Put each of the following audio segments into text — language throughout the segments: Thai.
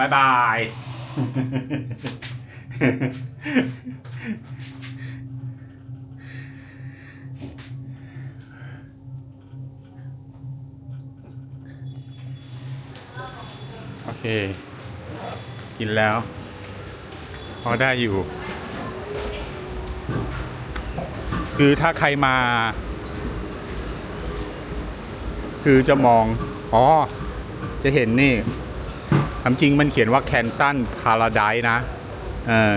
บายบาย โอเค กินแล้ว พอได้อยู่ คือถ้าใครมา คือจะมอง อ๋อ จะเห็นนี่ คำจริงมันเขียนว่าแคนตันพาราไดนะ เออ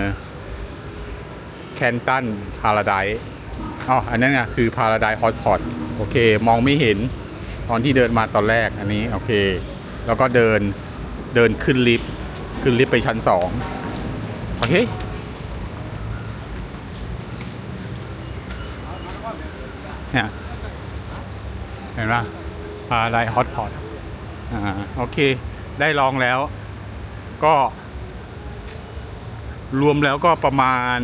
แคนตันพาราไดอ๋ออันนั้นไงคือพาราไดฮอตพอตโอเค มองไม่เห็นตอนที่เดินมาตอนแรกอันนี้ โอเค แล้วก็เดินเดินขึ้นลิฟต์ขึ้นลิฟต์ไปชั้นสองโอเคเนี่ยเห็นปะพาไดฮอตพอตอ่าโอเค ได้ลองแล้ว ก็ รวมแล้วก็ประมาณ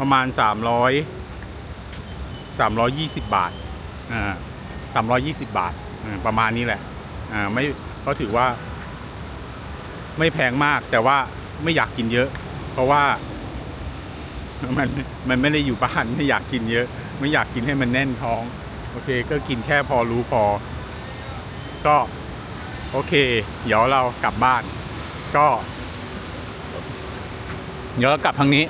ประมาณสามร้อยสามร้อยยี่สิบบาทอ่าสามร้อยยี่สิบบาทประมาณนี้แหละอ่าไม่ก็ถือว่า ไม่แพงมากแต่ว่าไม่อยากกินเยอะ เพราะว่ามันมันไม่ได้อยู่บ้านไม่อยากกินเยอะ ไม่อยากกินให้มันแน่นท้อง โอเค ก็กินแค่พอรู้พอ ก็ โอเค เดี๋ยวเรากลับบ้าน ก็ เดี๋ยวเรากลับทางนี้